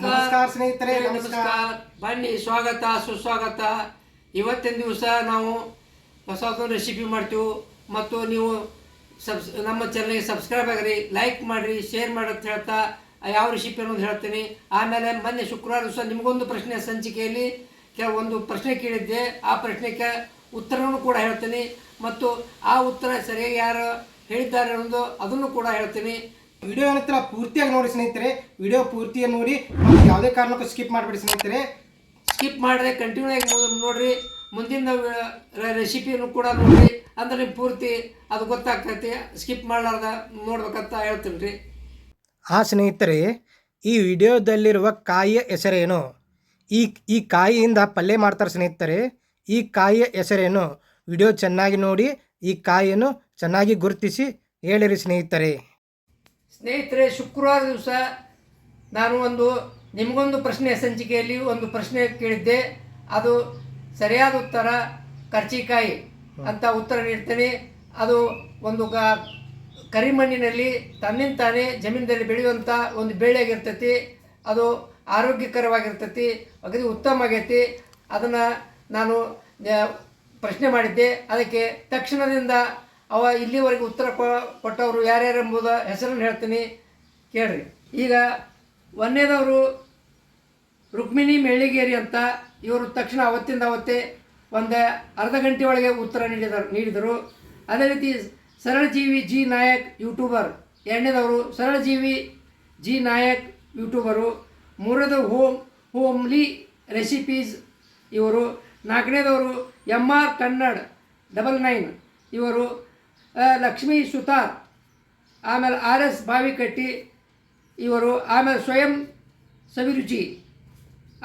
ನಮಸ್ಕಾರ ಸ್ನೇಹಿತರೆ, ನಮಸ್ಕಾರ. ಬನ್ನಿ ಸ್ವಾಗತ ಸುಸ್ವಾಗತ. ಇವತ್ತಿನ ದಿವಸ ನಾವು ಹೊಸ ರೆಸಿಪಿ ಮಾಡ್ತೀವಿ. ಮತ್ತು ನೀವು ಸಬ್ಸ್ ನಮ್ಮ ಚಾನಲ್ಗೆ ಸಬ್ಸ್ಕ್ರೈಬ್ ಆಗಿರಿ ಲೈಕ್ ಮಾಡಿರಿ ಶೇರ್ ಮಾಡಿ ಅಂತ ಹೇಳ್ತಾ ಯಾವ ರೆಸಿಪಿ ಅನ್ನೋದು ಹೇಳ್ತೀನಿ. ಆಮೇಲೆ ಮೊನ್ನೆ ಶುಕ್ರವಾರ ದಿವಸ ನಿಮಗೊಂದು ಪ್ರಶ್ನೆ ಸಂಚಿಕೆಯಲ್ಲಿ ಕೆಲವೊಂದು ಪ್ರಶ್ನೆ ಕೇಳಿದ್ದೆ. ಆ ಪ್ರಶ್ನೆಗೆ ಉತ್ತರವನ್ನು ಕೂಡ ಹೇಳ್ತೀನಿ. ಮತ್ತು ಆ ಉತ್ತರ ಸರಿಯಾಗಿ ಯಾರು ಹೇಳಿದ್ದಾರೆ ಅನ್ನೋದು ಅದನ್ನು ಕೂಡ ಹೇಳ್ತೀನಿ. ವಿಡಿಯೋ ಏನತ್ತಿಲ್ಲ ಪೂರ್ತಿಯಾಗಿ ನೋಡಿ ಸ್ನೇಹಿತರೆ. ವಿಡಿಯೋ ಪೂರ್ತಿಯಾಗಿ ನೋಡಿ ಮತ್ತೆ ಯಾವುದೇ ಕಾರಣಕ್ಕೂ ಸ್ಕಿಪ್ ಮಾಡಬೇಡಿ ಸ್ನೇಹಿತರೆ. ಸ್ಕಿಪ್ ಮಾಡಿದ್ರೆ ಕಂಟಿನ್ಯೂ ಆಗಿ ನೋಡ್ರಿ. ಮುಂದಿನ ರೆಸಿಪಿಯನ್ನು ಕೂಡ ನೋಡ್ರಿ. ಅಂದ್ರೆ ನಿಮ್ಗೆ ಪೂರ್ತಿ ಅದು ಗೊತ್ತಾಗ್ತೈತಿ. ಸ್ಕಿಪ್ ಮಾಡಲಾರ್ದ ನೋಡ್ಬೇಕಂತ ಹೇಳ್ತೀನಿ ರೀ ಆ ಸ್ನೇಹಿತರೆ ಈ ವಿಡಿಯೋದಲ್ಲಿರುವ ಕಾಯಿಯ ಹೆಸರೇನು? ಈ ಈ ಕಾಯಿಯಿಂದ ಪಲ್ಯ ಮಾಡ್ತಾರೆ ಸ್ನೇಹಿತರೆ ಈ ಕಾಯಿಯ ಹೆಸರೇನು? ವಿಡಿಯೋ ಚೆನ್ನಾಗಿ ನೋಡಿ ಈ ಕಾಯಿಯನ್ನು ಚೆನ್ನಾಗಿ ಗುರುತಿಸಿ ಹೇಳಿರಿ ಸ್ನೇಹಿತರೆ. ಸ್ನೇಹಿತರೆ ಶುಕ್ರವಾರ ದಿವಸ ನಾನು ಒಂದು, ನಿಮಗೊಂದು ಪ್ರಶ್ನೆ ಸಂಚಿಕೆಯಲ್ಲಿ ಒಂದು ಪ್ರಶ್ನೆ ಕೇಳಿದ್ದೆ. ಅದು ಸರಿಯಾದ ಉತ್ತರ ಕರ್ಚಿಕಾಯಿ ಅಂತ ಉತ್ತರ ನೀಡ್ತೇನೆ. ಅದು ಒಂದು ಗ ಕರಿಮಣ್ಣಿನಲ್ಲಿ ತನ್ನಿಂದ ತಾನೇ ಜಮೀನಿನಲ್ಲಿ ಬೆಳೆಯುವಂಥ ಒಂದು ಬೆಳೆಯಾಗಿರ್ತೈತಿ. ಅದು ಆರೋಗ್ಯಕರವಾಗಿರ್ತೈತಿ ಅಗದಿ ಉತ್ತಮ ಆಗೈತಿ ಅದನ್ನು ನಾನು ಪ್ರಶ್ನೆ ಮಾಡಿದ್ದೆ. ಅದಕ್ಕೆ ತಕ್ಷಣದಿಂದ ಅವ ಇಲ್ಲಿವರೆಗೆ ಉತ್ತರ ಕೊಟ್ಟವರು ಯಾರ್ಯಾರು ಎಂಬುದ ಹೆಸರನ್ನು ಹೇಳ್ತೀನಿ. ಕೇಳ್ರಿ. ಈಗ ಒಂದನೇದವರು ರುಕ್ಮಿಣಿ ಮೆಳ್ಳಿಗೇರಿ ಅಂತ ಇವರು ತಕ್ಷಣ ಅವತ್ತಿಂದ ಅವತ್ತೇ ಒಂದು ಅರ್ಧ ಗಂಟೆ ಒಳಗೆ ಉತ್ತರ ನೀಡಿದರು ನೀಡಿದರು. ಅದೇ ರೀತಿ ಸರಳಜೀವಿ ಜಿ ನಾಯಕ್ ಯೂಟ್ಯೂಬರ್. ಎರಡನೇದವರು ಸರಳಜೀವಿ ಜಿ ನಾಯಕ್ ಯೂಟ್ಯೂಬರು. ಮೂರನೇದು ಹೋಮ್, ಹೋಮ್ಲಿ ರೆಸಿಪೀಸ್ ಇವರು. ನಾಲ್ಕನೇದವರು M R Kannad double nine ಇವರು. ಲಕ್ಷ್ಮೀ ಸುತಾರ್ ಆಮೇಲೆ ಆರ್ ಎಸ್ ಬಾವಿಕಟ್ಟಿ ಇವರು, ಆಮೇಲೆ ಸ್ವಯಂ ಸವಿರುಚಿ,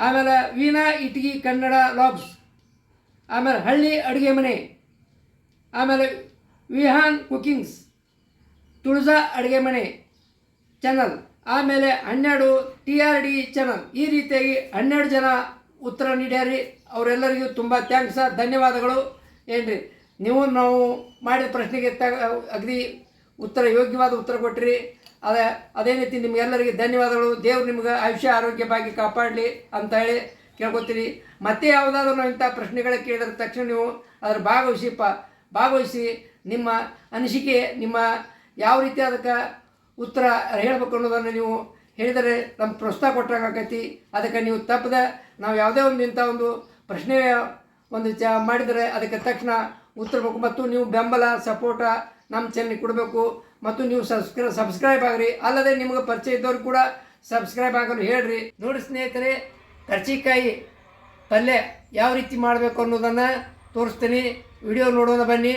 ಆಮೇಲೆ ವೀಣಾ ಇಟಗಿ ಕನ್ನಡ ಲಾಬ್ಸ್, ಆಮೇಲೆ ಹಳ್ಳಿ ಅಡುಗೆ ಮನೆ, ಆಮೇಲೆ ವಿಹಾನ್ ಕುಕಿಂಗ್ಸ್, ತುಳಜಾ ಅಡುಗೆ ಮನೆ ಚಾನಲ್ ಆಮೇಲೆ ಹನ್ನೆರಡು ಟಿ ಆರ್ ಡಿ ಚಾನಲ್ ಈ ರೀತಿಯಾಗಿ ಹನ್ನೆರಡು ಜನ ಉತ್ತರ ನೀಡ್ಯಾರಿ. ಅವರೆಲ್ಲರಿಗೂ ತುಂಬ ಥ್ಯಾಂಕ್ಸ ಧನ್ಯವಾದಗಳು. ಏನ್ರಿ? ನೀವು ನಾವು ಮಾಡಿದ ಪ್ರಶ್ನೆಗೆ ತ ಅಗದಿ ಉತ್ತರ ಯೋಗ್ಯವಾದ ಉತ್ತರ ಕೊಟ್ಟಿರಿ ಅದೇ ಅದೇ ರೀತಿ ನಿಮಗೆಲ್ಲರಿಗೆ ಧನ್ಯವಾದಗಳು. ದೇವರು ನಿಮ್ಗೆ ಆಯುಷ್ಯ ಆರೋಗ್ಯವಾಗಿ ಕಾಪಾಡಲಿ ಅಂತ ಹೇಳಿ ಕೇಳ್ಕೊತೀರಿ ಮತ್ತೆ ಯಾವುದಾದ್ರೂ ನಾವು ಇಂಥ ಪ್ರಶ್ನೆಗಳ ಕೇಳಿದ ತಕ್ಷಣ ನೀವು ಅದರ ಭಾಗವಹಿಸಿ, ಪ, ಭಾಗವಹಿಸಿ ನಿಮ್ಮ ಅನಿಸಿಕೆ, ನಿಮ್ಮ ಯಾವ ರೀತಿ ಅದಕ್ಕೆ ಉತ್ತರ ಹೇಳ್ಬೇಕು ಅನ್ನೋದನ್ನು ನೀವು ಹೇಳಿದರೆ ನಮ್ಮ ಪ್ರೋತ್ಸಾಹ ಕೊಟ್ಟಂಗೆ ಆಕೈತಿ ಅದಕ್ಕೆ ನೀವು ತಪ್ಪದೆ ನಾವು ಯಾವುದೇ ಒಂದು ಇಂಥ ಒಂದು ಪ್ರಶ್ನೆ, ಒಂದು ಚ, ಮಾಡಿದರೆ ಅದಕ್ಕೆ ತಕ್ಷಣ ಉತ್ತರ ಬೇಕು ಮತ್ತು ನೀವು ಬೆಂಬಲ, ಸಪೋರ್ಟ ನಮ್ಮ ಚಾನಲ್ಗೆ ಕೊಡಬೇಕು. ಮತ್ತು ನೀವು ಸಬ್ಸ್ಕ್ರೈ ಸಬ್ಸ್ಕ್ರೈಬ್ ಆಗ್ರಿ. ಅಲ್ಲದೆ ನಿಮಗೆ ಪರಿಚಯ ಇದ್ದವ್ರು ಕೂಡ ಸಬ್ಸ್ಕ್ರೈಬ್ ಆಗಲು ಹೇಳ್ರಿ. ನೋಡಿ ಸ್ನೇಹಿತರೆ, ಕರ್ಚಿಕಾಯಿ ಪಲ್ಯ ಯಾವ ರೀತಿ ಮಾಡಬೇಕು ಅನ್ನೋದನ್ನು ತೋರಿಸ್ತೀನಿ. ವಿಡಿಯೋ ನೋಡೋಣ ಬನ್ನಿ.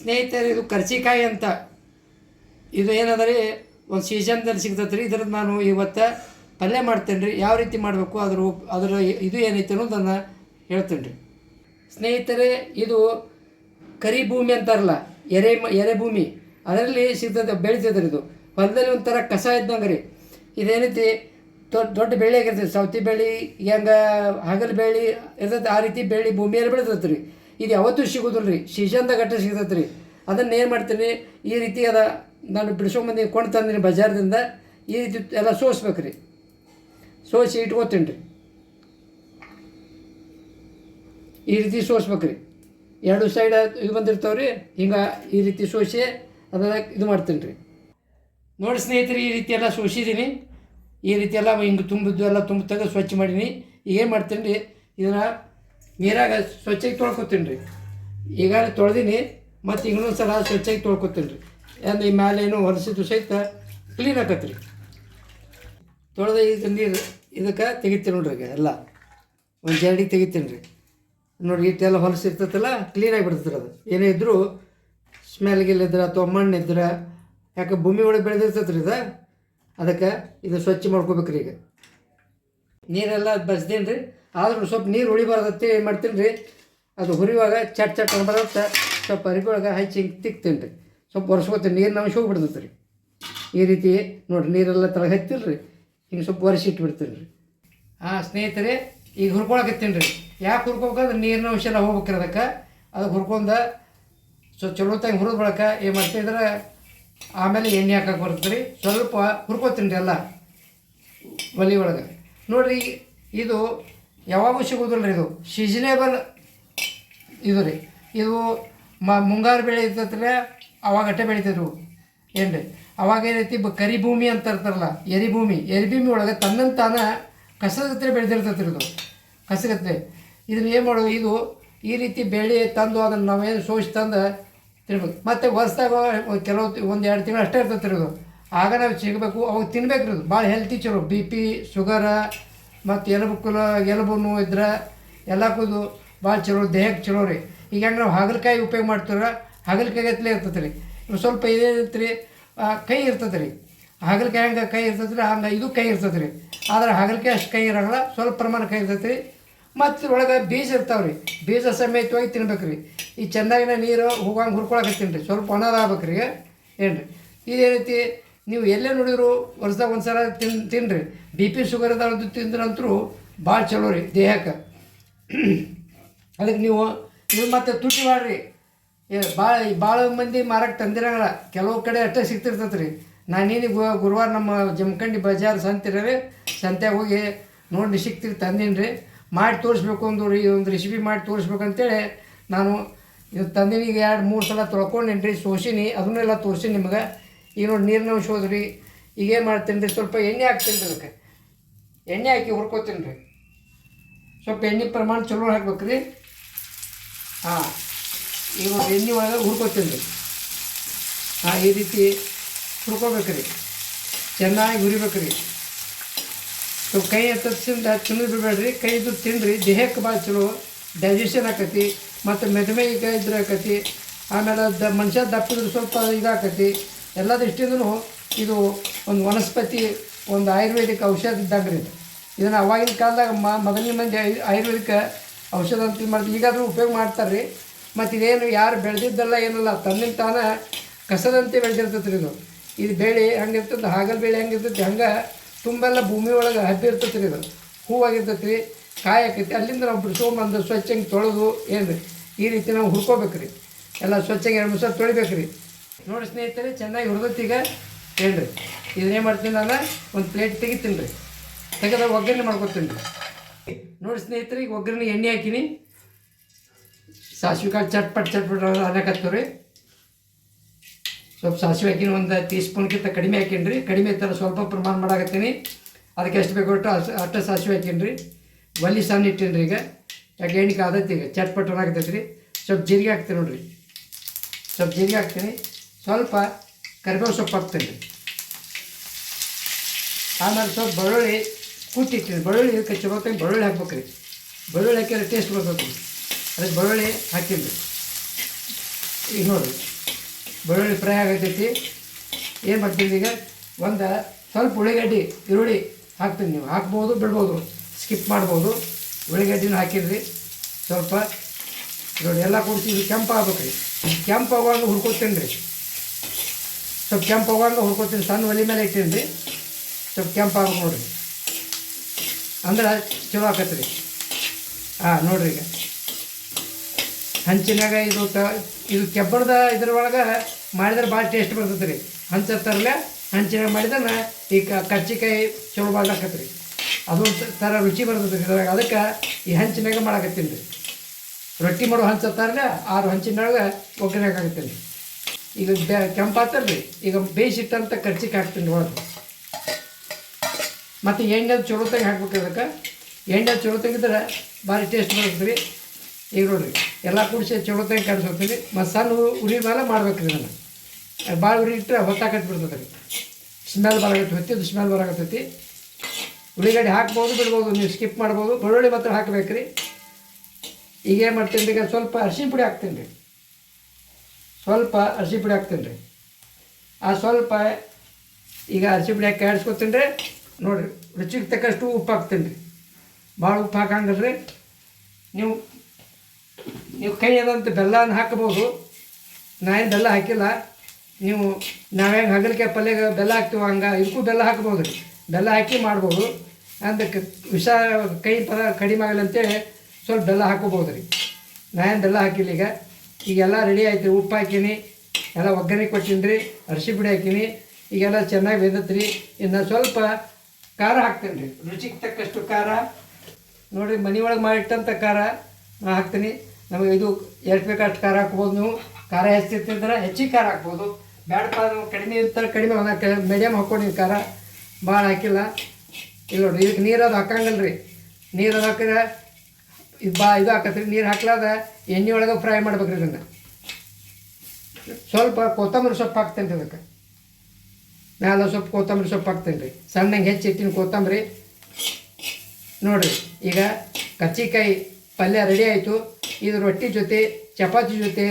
ಸ್ನೇಹಿತರೆ, ಇದು ಕರ್ಚಿಕಾಯಿ ಅಂತ. ಇದು ಏನಂದರೆ ಒಂದು ಸೀಸನ್ದಲ್ಲಿ ಸಿಗ್ತೈತೆ ರೀ ಇದ್ರದ್ದು ನಾನು ಇವತ್ತು ಪಲ್ಯ ಮಾಡ್ತೇನೆ ರೀ ಯಾವ ರೀತಿ ಮಾಡಬೇಕು, ಅದ್ರ ಅದರ ಇದು ಏನೈತೆ ಅನ್ನೋದನ್ನು ಹೇಳ್ತೇನೆ ರೀ ಸ್ನೇಹಿತರೆ, ಇದು ಕರಿ ಭೂಮಿ ಅಂತಾರಲ್ಲ, ಎರೆ ಎರೆ ಭೂಮಿ, ಅದರಲ್ಲಿ ಸಿಗ್ತದೆ ಬೆಳೀತದೆ ಇದು. ಹೊಲದಲ್ಲಿ ಒಂಥರ ಕಸ ಇದ್ದಂಗೆ ರೀ ಇದೇನೈತಿ ದೊಡ್ಡ ದೊಡ್ಡ ಬೆಳೆ ಆಗಿರ್ತದೆ ಸೌತಿ ಬೆಳೆ ಹೆಂಗೆ ಹಗಲು ಬೆಳೆ ಇರ್ತೈತೆ, ಆ ರೀತಿ ಬೆಳೆ ಭೂಮಿಯಲ್ಲಿ ಬೆಳಿತೈತೆ ರೀ ಇದು ಯಾವತ್ತೂ ಸಿಗೋದಿಲ್ಲ ರೀ ಸೀಸನ್ದಾಗ ಗಟ್ಟ ಸಿಗ್ತೈತೆ ರೀ ಅದನ್ನು ಏನು ಮಾಡ್ತೀನಿ ಈ ರೀತಿ ಅದ ನಾನು ಬಿಡಿಸ್ಕೊಂಬಂದು ಕೊಂಡು ತಂದಿನಿ ಬಜಾರ್ದಿಂದ. ಈ ರೀತಿ ಎಲ್ಲ ಸೋಸ್ಬೇಕು ರೀ ಸೋಸಿ ಇಟ್ಕೋತೀನಿ ರೀ ಈ ರೀತಿ ಸೋಸ್ಬೇಕು ರೀ ಎರಡು ಸೈಡ್ ಇದು ಬಂದಿರ್ತಾವೆ ರೀ ಹಿಂಗೆ ಈ ರೀತಿ ಸೋಸಿ ಅದೆಲ್ಲ ಇದು ಮಾಡ್ತೀನಿ ರೀ ನೋಡಿ ಸ್ನೇಹಿತರೆ, ಈ ರೀತಿ ಎಲ್ಲ ಸೋಸಿದ್ದೀನಿ ಈ ರೀತಿ ಎಲ್ಲ ಹಿಂಗೆ ತುಂಬಿದ್ದು ಎಲ್ಲ ತುಂಬ ತೆಗೆದು ಸ್ವಚ್ಛ ಮಾಡೀನಿ. ಈಗ ಏನು ಮಾಡ್ತೀನಿ ರೀ ಇದನ್ನು ನೀರಾಗ ಸ್ವಚ್ಛಾಗಿ ತೊಳ್ಕೊತೀನಿ ರೀ ಈಗ ತೊಳೆದೀನಿ, ಮತ್ತು ಇನ್ನೊಂದು ಸಲ ಸ್ವಚ್ಛಾಗಿ ತೊಳ್ಕೊತೀನಿ ರೀ ಅಂದ್ರೆ ಈ ಮ್ಯಾಲೇನು ಒರೆಸಿದ್ದು ಸಹಿತ ಕ್ಲೀನ್ ಆಕತ್ರಿ ತೊಳೆದ ಇದು ನೀರು ಇದಕ್ಕೆ ತೆಗಿತೀನಿ ನೋಡ್ರಿ ಈಗ ಎಲ್ಲ. ಒಂದು ಜರಡಿಗೆ ತೆಗಿತೀನಿ ರೀ ನೋಡಿ ಇಟ್ಟೆಲ್ಲ ಹೊಲಸಿರ್ತೈತಲ್ಲ ಕ್ಲೀನಾಗಿ ಬಿಡ್ತೈತೆ ಅದು. ಏನೇ ಇದ್ದರೂ ಸ್ಮೆಲ್ ಗಿಲ್ ಇದ್ರೆ ಅಥವಾ ಮಣ್ಣು ಇದ್ರೆ, ಯಾಕೆ ಭೂಮಿ ಒಳಗೆ ಬೆಳೆದಿರ್ತೈತೆ ರೀ ಇದು, ಅದಕ್ಕೆ ಇದು ಸ್ವಚ್ಛ ಮಾಡ್ಕೋಬೇಕು ರೀ ಈಗ. ನೀರೆಲ್ಲ ಬಸ್ದೇನು ರೀ ಆದರೂ ಸ್ವಲ್ಪ ನೀರು ಉಳಿಬಾರ್ದತ್ತೆ ಏನು ಮಾಡ್ತೀನಿ ರೀ ಅದು ಹುರಿಯುವಾಗ ಚಟ್ ಚಟ್ ಅನ್ಬಾರ್ದತ್ತ ಸ್ವಲ್ಪ ಅರಿಬಿ ಒಳಗೆ ಹಚ್ಚಿ ಹಿಂಗೆ ತಿಕ್ತೀನಿ ರೀ ಸ್ವಲ್ಪ ಒರೆಸ್ಕೊತೀವಿ ನೀರಿನ ಅಂಶ ಹೋಗ್ಬಿಡ್ತೈತೆ ರೀ ಈ ರೀತಿ ನೋಡಿರಿ, ನೀರೆಲ್ಲ ತಳಗೆ ಹತ್ತಿಲ್ಲ ರೀ ಹಿಂಗೆ ಸ್ವಲ್ಪ ಒರೆಸಿ ಇಟ್ಬಿಡ್ತೀನಿ ರೀ ಹಾಂ ಸ್ನೇಹಿತರೆ, ಈಗ ಹುರ್ಕೊಳಕತ್ತೀನಿ ರೀ ಯಾಕೆ ಹುರ್ಕೋಬೇಕಂದ್ರೆ ನೀರಿನ ಅಂಶ ಎಲ್ಲ ಹೋಗ್ಬೇಕ್ರಿ ಅದಕ್ಕೆ. ಅದಕ್ಕೆ ಹುರ್ಕೊಂಡು ಸೊ ಚಲೋತ್ತಾಗಿ ಹುರಿದ ಬಳಕ ಏನು ಮಾಡ್ತಿದ್ರೆ ಆಮೇಲೆ ಎಣ್ಣೆ ಹಾಕಕ್ಕೆ ಬರುತ್ತೆ ರೀ ಸ್ವಲ್ಪ ಹುರ್ಕೋತೀನಿ ರೀ ಎಲ್ಲ ಒಲಿ ಒಳಗೆ. ನೋಡಿರಿ, ಇದು ಯಾವಾಗೂ ಸಿಗೋದಿಲ್ಲ ರೀ ಇದು. ಸೀಸನೇಬಲ್ ಇದು ರೀ. ಇದು ಮ, ಮುಂಗಾರು ಬೆಳೆ ಇರ್ತೈತ್ರಲ್ಲ ಅವಾಗ ಬೆಳೀತಿದ್ರು ಏನು ಅವಾಗ ಏನೈತಿ ಬ ಕರಿ ಭೂಮಿ ಅಂತ ಇರ್ತಾರಲ್ಲ, ಎರಿ ಭೂಮಿ. ಎರಿ ಭೂಮಿ ಒಳಗೆ ತನ್ನಂತಾನ ಕಸಗತ್ರೆ ಬೆಳೆದಿರ್ತೈತೆ ಇದು ಕಸಗತ್ರೆ. ಇದನ್ನ ಏನು ಮಾಡೋದು ಇದು ಈ ರೀತಿ ಬೆಳೆ ತಂದು ಅದನ್ನು ನಾವೇನು ಸೋಸಿ ತಂದು ತಿನ್ಬೇಕು. ಮತ್ತು ವರ್ಷದಾಗ ಕೆಲವು ಒಂದು ಎರಡು ತಿಂಗಳು ಅಷ್ಟೇ ಇರ್ತೈತೆ ಇರೋದು. ಇದು ಆಗ ನಾವು ಸಿಗಬೇಕು, ಅವಾಗ ತಿನ್ಬೇಕು ಭಾಳ ಹೆಲ್ತಿ ಚಲೋ. ಬಿ ಪಿ ಶುಗರ ಮತ್ತು ಎಲುಬು ಕುಲ, ಎಲುಬು ನೋವು ಇದ್ರೆ ಎಲ್ಲ ಕೂದು ಭಾಳ ಚಲೋ ದೇಹಕ್ಕೆ ಚಲೋ ರೀ. ಈಗ ನಾವು ಹಾಗಲಕಾಯಿ ಉಪಯೋಗ ಮಾಡ್ತೀರ ಹಾಗಲಕಾಯಿ ಗತ್ಲೆ ಇರ್ತದೆ ರೀ ಸ್ವಲ್ಪ ಇದೇ ರೀ ಕೈ ಇರ್ತದೆ ರೀ ಹಾಗಲಕಾಯಿ ಹಂಗೆ ಕೈ ಇರ್ತದೆ ರೀ ಹಂಗೆ ಇದು ಕೈ ಇರ್ತದೆ ರೀ ಆದ್ರೆ ಹಾಗಲಕಾಯಿ ಅಷ್ಟು ಕೈ ಇರೋಲ್ಲ, ಸ್ವಲ್ಪ ಪ್ರಮಾಣ ಕೈ ಇರ್ತೈತೆ ರೀ ಮತ್ತು ಒಳಗೆ ಬೀಜ ಇರ್ತಾವೆ ರೀ ಬೀಜ ಸಮೇತವಾಗಿ ತಿನ್ಬೇಕು ರೀ ಈ ಚೆನ್ನಾಗಿನ ನೀರು ಹೋಗಂಗೆ ಹುರ್ಕೊಳಕತ್ತೀನಿ ರೀ ಸ್ವಲ್ಪ ಒಣದ ಆಗ್ಬೇಕು ರೀ ಏನು ರೀ ರೀತಿ ನೀವು ಎಲ್ಲೇ ನೋಡಿದ್ರು ವರ್ಷದಾಗ ಒಂದು ಸಲ ತಿನ್ ತಿನ್ನಿರಿ ಬಿ ಪಿ ಶುಗರ್ ಅದಾವ್ದು ತಿಂದ್ರಂತರೂ ಭಾಳ ಚಲೋ ರೀ ದೇಹಕ್ಕೆ. ಅದಕ್ಕೆ ನೀವು ನೀವು ಮತ್ತೆ ತುಟಿ ಮಾಡ್ರಿ. ಏ ಭಾಳ ಭಾಳ ಮಂದಿ ಮಾರಕ್ಕೆ ತಂದಿರಂಗಿಲ್ಲ. ಕೆಲವು ಕಡೆ ಅಷ್ಟೇ ಸಿಗ್ತಿರ್ತೈತೆ ರೀ ನಾನೇನು ಗುರುವಾರ ನಮ್ಮ ಜಮಖಂಡಿ ಬಜಾರ್ ಸಂತಿರ ಸಂತ್ಯಾಗ ಹೋಗಿ ನೋಡಿ ಸಿಗ್ತಿರಿ ತಂದೀನಿ ರೀ ಮಾಡಿ ತೋರಿಸ್ಬೇಕು ಒಂದು ರೀ, ಒಂದು ರೆಸಿಪಿ ಮಾಡಿ ತೋರಿಸ್ಬೇಕಂತೇಳಿ ನಾನು ಇದು ತಂದೀನಿ, ಈಗ ಎರಡು, ಮೂರು ಸಲ ತೊಳ್ಕೊಂಡೇನಿ ರೀ ಸೋಸಿನಿ, ಅದನ್ನೆಲ್ಲ ತೋರಿಸಿ ನಿಮ್ಗೆ. ಈಗ ನೋಡಿ ನೀರಿನ ಅಂಶ ಹೋದ್ರಿ ಈಗೇನು ಮಾಡ್ತೀನಿ ರೀ ಸ್ವಲ್ಪ ಎಣ್ಣೆ ಹಾಕ್ತೀನಿ ರೀ ಅದಕ್ಕೆ. ಎಣ್ಣೆ ಹಾಕಿ ಹುರ್ಕೋತೀನಿ ರೀ ಸ್ವಲ್ಪ ಎಣ್ಣೆ ಪ್ರಮಾಣ ಚಲೋ ಹಾಕ್ಬೇಕು ರೀ ಹಾಂ. ಈಗ ಎಣ್ಣೆ ಒಳಗೆ ಹುರ್ಕೋತೀನಿ ಹಾಂ ಈ ರೀತಿ ಹುರ್ಕೋಬೇಕು ರೀ. ಚೆನ್ನಾಗಿ ಹುರಿಬೇಕು ರೀ. ಸ್ವಲ್ಪ ಕೈ ಎತ್ತಿಂದ ತಿನ್ನೋದು ಬಿಡಬೇಡ್ರಿ. ಕೈದು ತಿನ್ನಿರಿ ದೇಹಕ್ಕೆ ಭಾಳ ಚಲೋ. ಡೈಜೆಷನ್ ಆಕತಿ. ಮತ್ತು ಮೆದಮೇಗ ಇದ್ರೆ ಆಕತಿ. ಆಮೇಲೆ ದ ಮನುಷ್ಯ ದಪ್ಪಿದ್ರೆ ಸ್ವಲ್ಪ ಇದಾಕತಿ. ಎಲ್ಲ ದೃಷ್ಟಿಯಿಂದನೂ ಇದು ಒಂದು ವನಸ್ಪತಿ, ಒಂದು ಆಯುರ್ವೇದಿಕ್ ಔಷಧ ಇದ್ದಂಗೆ ರೀ ಇದು. ಇದನ್ನು ಅವಾಗಿನ ಕಾಲದಾಗ ಮೊದಲಿನ ಮಂದಿ ಆಯುರ್ವೇದಿಕ ಔಷಧ ಅಂತ ಮಾಡಿ ಈಗಾದರೂ ಉಪಯೋಗ ಮಾಡ್ತಾರೆ ರೀ ಮತ್ತು ಇದೇನು ಯಾರು ಬೆಳೆದಿದ್ದಲ್ಲ ಏನಲ್ಲ, ತನ್ನಿಂದ ತಾನೇ ಕಸದಂತೆ ಬೆಳೆದಿರ್ತೈತೆ ರೀ ಇದು. ಇದು ಬೇಳೆ ಹಂಗಿರ್ತದೆ ಹಾಗಲ್ ಬೇಳೆ ಹಂಗಿರ್ತೈತಿ, ಹಂಗೆ ತುಂಬೆಲ್ಲ ಭೂಮಿ ಒಳಗೆ ಹಬ್ಬಿರ್ತೈತೆ ರೀ ಇದು. ಹೂವಾಗಿರ್ತೈತೆ ರೀ ಕಾಯಿ ಆಕೈತಿ ಅಲ್ಲಿಂದ ನಾವು ಬಿಡಿಸ್ಕೊಂಬಂದು ಸ್ವಚ್ಛಂಗೆ ತೊಳೆದು ಏನು ಈ ರೀತಿ ನಾವು ಹುರ್ಕೋಬೇಕು ರೀ ಎಲ್ಲ ಸ್ವಚ್ಛಗೆ ಎರಡು ಮೂರು ಸಲ ತೊಳಿಬೇಕು ರೀ ನೋಡಿ ಸ್ನೇಹಿತರೆ, ಚೆನ್ನಾಗಿ ಹುರಿದೈತಿ ಹೇಳ್ರಿ ಇದನ್ನೇ ಮಾಡ್ತೀನಿ ನಾನು, ಒಂದು ಪ್ಲೇಟ್ ತೆಗಿತೀನಿ ರೀ. ತೆಗೆದ ಒಗ್ಗರಣೆ ಮಾಡ್ಕೊತೀನಿ ರೀ. ನೋಡಿ ಸ್ನೇಹಿತರೆ, ಈಗ ಒಗ್ಗರಣೆ ಎಣ್ಣೆ ಹಾಕಿನಿ. ಸಾಸಿವೆ ಕಾಳು ಚಟ್ಪಟ್ ಚಟ್ಪಟ್ ಅನ್ನಕತ್ತು ರೀ ಸ್ವಲ್ಪ ಸಾಸಿವೆ ಹಾಕಿನ ಒಂದು ಟೀ ಸ್ಪೂನ್ಗಿಂತ ಕಡಿಮೆ ಹಾಕಿನ್ರಿ. ಕಡಿಮೆ ಥರ ಸ್ವಲ್ಪ ಪ್ರಮಾಣ ಮಾಡಾಕತ್ತೀನಿ. ಅದಕ್ಕೆ ಎಷ್ಟು ಬೇಕು ಅಷ್ಟು ಅಷ್ಟು ಸಾಸಿವೆ ಹಾಕಿನ್ರಿ. ಒಲ್ಲಿ ಸಣ್ಣ ಇಟ್ಟಿನ್ರಿ ಈಗ. ಯಾಕೆ ಎಣ್ಣೆ ಆದೈತಿ ಈಗ. ಚಟ್ಪಟ್ ಅನ್ನಕತ್ತೈತಿ ರೀ ಸ್ವಲ್ಪ ಜೀರಿಗೆ ಹಾಕ್ತೀನಿ ನೋಡಿರಿ. ಸ್ವಲ್ಪ ಜೀರಿಗೆ ಹಾಕ್ತೀನಿ. ಸ್ವಲ್ಪ ಕರಿಬೇವು ಸೊಪ್ಪು ಹಾಕ್ತೀನಿ. ರೀ ಆಮೇಲೆ ಸ್ವಲ್ಪ ಬೆಳ್ಳುಳ್ಳಿ ಕುಟ್ಟಿರ್ತೀನಿ ಬೆಳ್ಳುಳ್ಳಿ ಇದಕ್ಕೆ ಚಲೋ ತಂಗಿ ಬೆಳ್ಳುಳ್ಳಿ ಹಾಕ್ಬೇಕು ರೀ ಬೆಳ್ಳುಳ್ಳಿ ಹಾಕಿದ್ರೆ ಟೇಸ್ಟ್ ಬರ್ತೈತೆ ರೀ ಅದಕ್ಕೆ ಬೆಳ್ಳುಳ್ಳಿ ಹಾಕಿನಿ ರೀ ಈಗ ನೋಡಿ, ಬೆಳ್ಳುಳ್ಳಿ ಫ್ರೈ ಆಗತೈತಿ. ಏನು ಮಾಡ್ತೀನಿ ಈಗ? ಒಂದು ಸ್ವಲ್ಪ ಉಳ್ಳಿಗಡ್ಡಿ, ಈರುಳ್ಳಿ ಹಾಕ್ತೀನಿ ನೀವು. ಹಾಕ್ಬೋದು, ಬಿಡ್ಬೋದು ಸ್ಕಿಪ್ ಮಾಡ್ಬೋದು. ಉಳ್ಳಿಗಡ್ಡಿನ ಹಾಕಿದ್ರಿ ಸ್ವಲ್ಪ ನೋಡಿ ಎಲ್ಲ ಕೊಡ್ತೀವಿ ಕೆಂಪು ರೀ. ಕೆಂಪು ಆಗುವಂಗೆ ಹುರ್ಕೋತೀನಿ ರೀ. ಸ್ವಲ್ಪ ಕೆಂಪು ಆಗುವಂಗೆ ಹುರ್ಕೋತೀನಿ, ಸಣ್ಣ ಒಲೆ ಮೇಲೆ ಇಟ್ಟೀನಿ ರೀ. ಸ್ವಲ್ಪ ಕೆಂಪು ಆಗ್ಬೇಕು ನೋಡಿರಿ. ಅಂದ್ರೆ ಚಲೋ ಆಕತ್ರಿ. ಹಾಂ ನೋಡಿರಿ ಈಗ. ಹಂಚಿನಾಗ ಇದು ತ ಇದು ಕೆಬ್ಬಣದ ಇದ್ರ ಮಾಡಿದ್ರೆ ಭಾಳ ಟೇಸ್ಟ್ ಬರ್ತೈತೆ ರೀ. ಹಂಚತ್ತಾರಲ್ಲ ಹಂಚಿನಾಗ ಮಾಡಿದ್ರೆ ಈ ಕ, ಕರ್ಚಿಕಾಯಿ ಚಲೋ ರೀ ಅದೊಂದು ಥರ ರುಚಿ ಬರ್ತೈತೆ ಇದ್ರಾಗ ಅದಕ್ಕೆ ಈ ಹಂಚಿನಾಗ ಮಾಡಾಕತ್ತೀನಿ ರೀ. ರೊಟ್ಟಿ ಮಾಡೋ ಹಂಚತ್ತಾರಲ್ಲ ಆರು ಹಂಚಿನೊಳಗೆ ಒಗ್ಗರಣೆ ಹಾಕತ್ತೀನಿ. ಈಗ ಬೆ ಕೆಂಪಾತಲ್ರಿ ಈಗ ಬೇಯಿಸಿಟ್ಟಂತ ಕರ್ಚಿಕಾಯಿ ಹಾಕ್ತೀನಿ ಒಳಗೆ. ಮತ್ತು ಎಣ್ಣೆ ಚಲೋತ್ತಾಗಿ ಹಾಕ್ಬೇಕು ಅದಕ್ಕೆ. ಎಣ್ಣೆ ಚಲೋ ತೆಗಿದ್ರೆ ಭಾರಿ ಟೇಸ್ಟ್ ಬರುತ್ತೆ ರೀ. ಈಗ ನೋಡಿರಿ ಎಲ್ಲ ಕೂಡಿಸಿ ಮತ್ತು ಸಣ್ಣ ಉ- ಉರಿ ಮೇಲೆ ಮಾಡ್ಬೇಕು ರೀ ಅದನ್ನು ಭಾಳ ಉರಿ ಇಟ್ಟರೆ ಹೊತ್ತಾಕತ್ ಬಿಡ್ತದೆ ರೀ ಸ್ಮೆಲ್ ಬರಾಗತ್ತೆ ಹೊತ್ತಿದ್ದು ಸ್ಮೆಲ್ ಬರಾಕತ್ತೈತಿ. ಉಳ್ಳಿಗಡ್ಡೆ ಹಾಕ್ಬೋದು, ಬಿಡ್ಬೋದು, ನೀವು ಸ್ಕಿಪ್ ಮಾಡ್ಬೋದು. ಬೆಳ್ಳುಳ್ಳಿ ಮಾತ್ರ ಹಾಕ್ಬೇಕು ರೀ ಈಗ ಏನು ಮಾಡ್ತೀನಿ ಈಗ ಸ್ವಲ್ಪ ಅರ್ಶಿನ ಪುಡಿ ಹಾಕ್ತೀನಿ ರೀ. ಸ್ವಲ್ಪ ಅರ್ಶಿ ಪುಡಿ ಹಾಕ್ತೀನಿ ರೀ. ಆ ಸ್ವಲ್ಪ ಈಗ ಅರ್ಶಿ ಪುಡಿ ಹಾಕಿ ಆಡಿಸ್ಕೊತೀನಿ ರೀ. ನೋಡಿರಿ, ರುಚಿಗೆ ತಕ್ಕಷ್ಟು ಉಪ್ಪು ಹಾಕ್ತೀನಿ ರೀ. ಭಾಳ ಉಪ್ಪು ಹಾಕಂಗಿಲ್ಲ ರೀ. ನೀವು ನೀವು ಕೈ ಅದಂತ ಬೆಲ್ಲನ ಹಾಕ್ಬೋದು ನಾ ಏನು ಬೆಲ್ಲ ಹಾಕಿಲ್ಲ. ನೀವು ನಾವೇನು ಹಗಲಿಕೆ ಪಲ್ಯಗೆ ಬೆಲ್ಲ ಹಾಕ್ತೀವ ಹಂಗೆ ಇದಕ್ಕೂ ಬೆಲ್ಲ ಹಾಕ್ಬೋದು ರೀ ಬೆಲ್ಲ ಹಾಕಿ ಮಾಡ್ಬೋದು. ಅದಕ್ಕೆ ವಿಷ ಕೈ ಪದ ಕಡಿಮೆ ಆಗಲಿ ಅಂತೇಳಿ ಸ್ವಲ್ಪ ಬೆಲ್ಲ ಹಾಕೋಬೋದು ರೀ. ನಾ ಏನು ಬೆಲ್ಲ ಹಾಕಿಲ್ಲ ಈಗ. ಈಗೆಲ್ಲ ರೆಡಿ ಆಯ್ತು. ಉಪ್ಪು ಹಾಕೀನಿ. ಎಲ್ಲ ಒಗ್ಗರಣೆ ಕೊಟ್ಟಿನಿ ರೀ. ಅರಿಶಿ ಪುಡಿ ಹಾಕೀನಿ. ಈಗೆಲ್ಲ ಚೆನ್ನಾಗಿ ಬೆಂದತ್ರಿ ಇನ್ನು ಸ್ವಲ್ಪ ಖಾರ ಹಾಕ್ತೀನಿ ರೀ. ರುಚಿಗೆ ತಕ್ಕಷ್ಟು ಖಾರ. ಮನೆ ಒಳಗೆ ಮಾಡಿಟ್ಟಂಥ ಖಾರ ನಾ ಹಾಕ್ತೀನಿ. ನಮಗೆ ಇದು ಎಷ್ಟು ಬೇಕು ಅಷ್ಟು ಖಾರ ಹಾಕ್ಬೋದು ನೀವು. ಖಾರ ಹೆಚ್ಚು ತಿಂತಾರೆ ಹೆಚ್ಚಿಗೆ ಖಾರ ಹಾಕ್ಬೋದು. ಬೇಡಪ್ಪ ನಾವು ಕಡಿಮೆ ಇರ್ತಾರೆ, ಕಡಿಮೆ ಮೀಡಿಯಮ್ ಹಾಕ್ಕೊಂಡಿವಿ ಖಾರ ಭಾಳ ಹಾಕಿಲ್ಲ. ಇಲ್ಲ ನೋಡಿರಿ ಇದಕ್ಕೆ ನೀರು ಅದು ಹಾಕಂಗಿಲ್ಲ ರೀ. ನೀರು ಅದು ಹಾಕಿದ್ರೆ ಇದು ಬಾ, ಇದು ಹಾಕತ್ರಿ. ನೀರು ಹಾಕ್ಲಾದ ಎಣ್ಣೆ ಒಳಗೆ ಫ್ರೈ ಮಾಡ್ಬೇಕ್ರಿ ಇದನ್ನು. ಸ್ವಲ್ಪ ಕೊತ್ತಂಬರಿ ಸೊಪ್ಪು ಹಾಕ್ತೇನೆ ರೀ ಅದಕ್ಕೆ ಮ್ಯಾಲ ಸೊಪ್ಪು ಕೊತ್ತಂಬರಿ ಸೊಪ್ಪು ಹಾಕ್ತೇನೆ ರೀ ಸಣ್ಣಗೆ ಹೆಚ್ಚಿಟ್ಟಿನ ಕೊತ್ತಂಬರಿ. ನೋಡಿರಿ, ಈಗ ಕಚ್ಚಿಕಾಯಿ ಪಲ್ಯ ರೆಡಿ ಆಯಿತು. ಇದು ರೊಟ್ಟಿ ಜೊತೆ, ಚಪಾತಿ ಜೊತೆ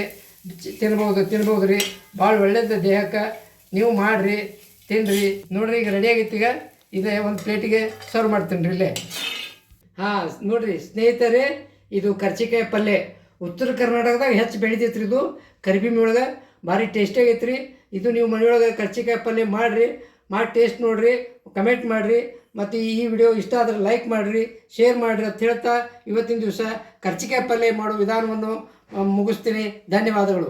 ತಿನ್ಬೋದು ತಿನ್ಬೋದು ರೀ ಭಾಳ ಒಳ್ಳೇದು ದೇಹಕ್ಕೆ. ನೀವು ಮಾಡಿರಿ ತಿನ್ನಿರಿ ನೋಡ್ರಿ, ಈಗ ರೆಡಿ ಆಗೈತಿ ಈಗ. ಇದೇ ಒಂದು ಪ್ಲೇಟಿಗೆ ಸರ್ವ್ ಮಾಡ್ತೀನಿ ರೀ ಇಲ್ಲೇ. ಹಾಂ, ನೋಡಿರಿ, ಸ್ನೇಹಿತರೆ, ಇದು ಕರ್ಚಿಕಾಯಿ ಪಲ್ಯ ಉತ್ತರ ಕರ್ನಾಟಕದಾಗ ಹೆಚ್ಚು ಬೆಳಿತೈತ್ರಿ ಇದು. ಕರಿಬೇವಿ ಒಳಗೆ ಭಾರಿ ಟೇಸ್ಟಿ ಆಗೈತ್ರಿ. ಇದು ನೀವು ಮನೆಯೊಳಗೆ ಕರ್ಚಿಕಾಯಿ ಪಲ್ಯ ಮಾಡಿರಿ. ಮಾಡಿ ಟೇಸ್ಟ್ ನೋಡಿರಿ ಕಮೆಂಟ್ ಮಾಡಿರಿ, ಮತ್ತು ಈ ವಿಡಿಯೋ ಇಷ್ಟ ಆದರೆ ಲೈಕ್ ಮಾಡಿರಿ ಶೇರ್ ಮಾಡಿರಿ ಅಂತ ಹೇಳ್ತಾ ಇವತ್ತಿನ ದಿವಸ ಕರ್ಚಿಕಾಯಿ ಪಲ್ಯ ಮಾಡೋ ವಿಧಾನವನ್ನು ಮುಗಿಸ್ತೀನಿ. ಧನ್ಯವಾದಗಳು.